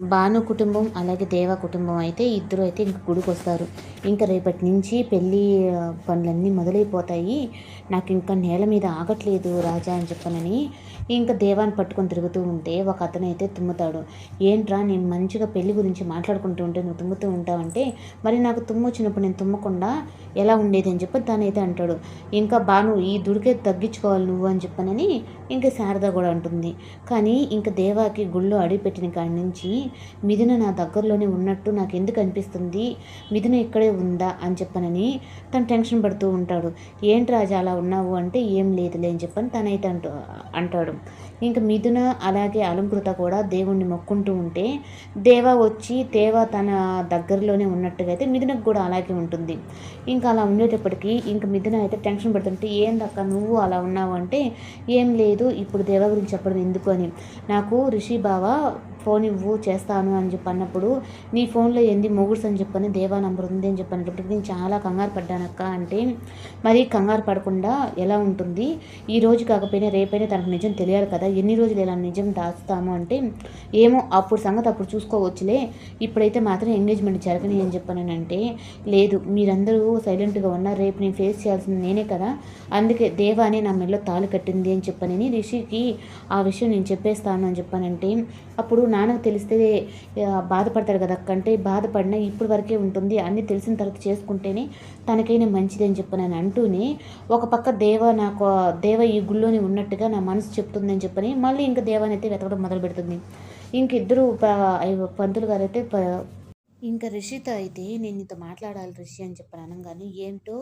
భాను కుటుంబం అలాగే దేవ కుటుంబం అయితే ఇద్దరు అయితే ఇంక గుడికి వస్తారు ఇంకా రేపటి నుంచి పెళ్ళి పనులన్నీ మొదలైపోతాయి. నాకు ఇంకా నేల మీద ఆగట్లేదు రాజా అని చెప్పనని ఇంకా దేవాన్ని పట్టుకొని తిరుగుతూ ఉంటే ఒక అతను అయితే తుమ్ముతాడు. ఏంట్రా నేను మంచిగా పెళ్ళి గురించి మాట్లాడుకుంటూ ఉంటే నువ్వు తుమ్ముతూ ఉంటావంటే మరి నాకు తుమ్ము వచ్చినప్పుడు నేను తుమ్మకుండా ఎలా ఉండేది అని చెప్పి తనైతే అంటాడు. ఇంకా బాను ఈ దుడికే తగ్గించుకోవాలి నువ్వు అని చెప్పనని ఇంకా శారద కూడా అంటుంది. కానీ ఇంకా దేవాకి గుళ్ళో అడిగిపెట్టిన కాడి నుంచి మిథున నా దగ్గరలోనే ఉన్నట్టు నాకు ఎందుకు అనిపిస్తుంది? మిథున ఇక్కడే ఉందా? అని చెప్పనని తను టెన్షన్ పడుతూ ఉంటాడు. ఏంటి రాజా అలా ఉన్నావు అంటే ఏం లేదులే అని చెప్పని తనైతే అంటూ అంటాడు. ఇంకా మిథున అలాగే అలంకృత కూడా దేవుణ్ణి మొక్కుంటూ ఉంటే దేవ వచ్చి దేవ తన దగ్గరలోనే ఉన్నట్టుగా అయితే మిథునకు కూడా అలాగే ఉంటుంది. ఇంకా అలా ఉండేటప్పటికీ ఇంకా మిథున అయితే టెన్షన్ పడుతుంటే ఏందక్క నువ్వు అలా ఉన్నావు అంటే ఏం లేదు ఇప్పుడు దేవ గురించి చెప్పడం ఎందుకు అని. నాకు రిషి బావ ఫోన్ ఇవ్వు చేస్తాను అని చెప్పి అన్నప్పుడు నీ ఫోన్లో ఏంది మొగుడ్స్ అని చెప్పని దేవా నంబర్ ఉంది అని చెప్పినప్పటికీ నేను చాలా కంగారు పడ్డానక్క. అంటే మరి కంగారు పడకుండా ఎలా ఉంటుంది? ఈ రోజు కాకపోయినా రేపైనా తనకు నిజం తెలియాలి కదా. ఎన్ని రోజులు ఇలా నిజం దాస్తాము అంటే ఏమో అప్పుడు సంగతి అప్పుడు చూసుకోవచ్చులే. ఇప్పుడైతే మాత్రం ఎంగేజ్మెంట్ జరగని అని చెప్పానంటే లేదు మీరందరూ సైలెంట్గా ఉన్నారు రేపు నేను ఫేస్ చేయాల్సింది నేనే కదా. అందుకే దేవా అనే నా మెల్లో తాళి కట్టింది అని చెప్పనని రిషికి ఆ విషయం నేను చెప్పేస్తాను అని చెప్పానంటే అప్పుడు నాన్నకు తెలిస్తే బాధపడతారు బాధపడతాడు కదా కంటే బాధపడినా ఇప్పుడు వరకే ఉంటుంది అన్నీ తెలిసిన తర్వాత చేసుకుంటేనే తనకైనా మంచిది అని నేను అంటూనే ఒక పక్క దేవ నాకు దేవ ఈ గుళ్ళోనే ఉన్నట్టుగా నా మనసు చెప్తుంది అని చెప్పని మళ్ళీ ఇంకా దేవాని అయితే వెతకడం మొదలు పెడుతుంది. ఇంక ఇద్దరు పంతులు గారు అయితే ప- ఇంకా రిషితో అయితే నేను నీతో మాట్లాడాలి రిషి అని చెప్పని అనగానే ఏంటో?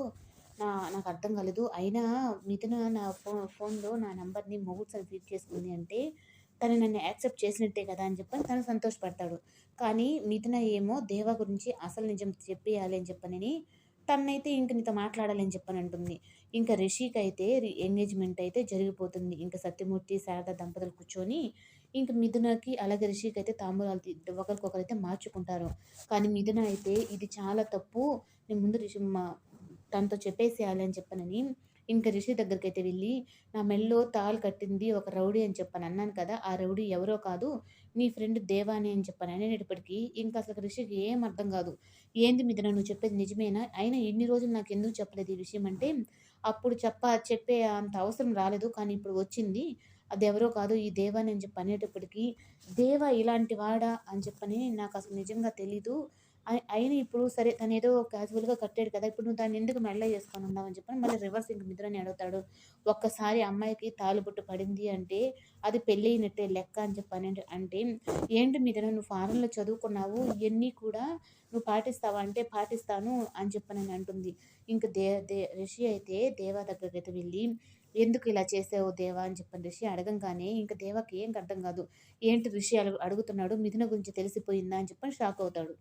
నా నాకు అర్థం కాలేదు. అయినా మిథున నా ఫో ఫోన్లో నా నెంబర్ని మొగుడు అని ఫీడ్ చేసుకుంది అంటే తను నన్ను యాక్సెప్ట్ చేసినట్టే కదా అని చెప్పని తను సంతోషపడతాడు. కానీ మిథున ఏమో దేవ గురించి అసలు నిజం చెప్పేయాలి అని చెప్పనని తనైతే ఇంక నీతో మాట్లాడాలి అని చెప్పని అంటుంది. ఇంకా రిషికి అయితే ఎంగేజ్మెంట్ అయితే జరిగిపోతుంది. ఇంకా సత్యమూర్తి శారద దంపతులు కూర్చొని ఇంక మిథునకి అలాగే రిషికి అయితే తాంబూలాలు ఒకరికొకరైతే మార్చుకుంటారు. కానీ మిథున అయితే ఇది చాలా తప్పు. నేను ముందు రిషి మా- తనతో చెప్పేసేయాలి అని చెప్పనని ఇంకా రిషి దగ్గరికి అయితే వెళ్ళి నా మెల్లో తాళి కట్టింది ఒక రౌడీ అని చెప్పాను అన్నాను కదా ఆ రౌడీ ఎవరో కాదు నీ ఫ్రెండ్ దేవాని అని చెప్పాను అనేటప్పటికీ ఇంకా అసలు రిషికి ఏం అర్థం కాదు. ఏంది మీద నువ్వు చెప్పేది నిజమేనా? అయినా ఇన్ని రోజులు నాకు ఎందుకు చెప్పలేదు ఈ విషయం అంటే అప్పుడు చెప్ప చెప్పే అంత అవసరం రాలేదు కానీ ఇప్పుడు వచ్చింది అది ఎవరో కాదు ఈ దేవాని అని చెప్పి అనేటప్పటికీ దేవ ఇలాంటి వాడా? అని చెప్పని నాకు అసలు నిజంగా తెలీదు. అయిన ఇప్పుడు సరే తను ఏదో క్యాజువల్గా కట్టాడు కదా ఇప్పుడు నువ్వు దాన్ని ఎందుకు మెడలో చేసుకొని ఉన్నావు అని చెప్పని మళ్ళీ రివర్స్ ఇంక నిద్రని అడుగుతాడు. ఒక్కసారి అమ్మాయికి తాలుబొట్టు పడింది అంటే అది పెళ్ళి అయినట్టే లెక్క అని చెప్పని అంటే ఏంటి మీద నువ్వు ఫారెన్లో చదువుకున్నావు ఇవన్నీ కూడా నువ్వు పాటిస్తావా అంటే పాటిస్తాను అని చెప్పని అంటుంది. ఇంక దే దే రిషి అయితే దేవా దగ్గరికి అయితే వెళ్ళి ఎందుకు ఇలా చేసావు దేవా అని చెప్పని రిషి అడగంగానే ఇంకా దేవాకి ఏం అర్థం కాదు. ఏంటి రిషి అడుగు అడుగుతున్నాడు మిథున గురించి తెలిసిపోయిందా అని చెప్పని షాక్ అవుతాడు.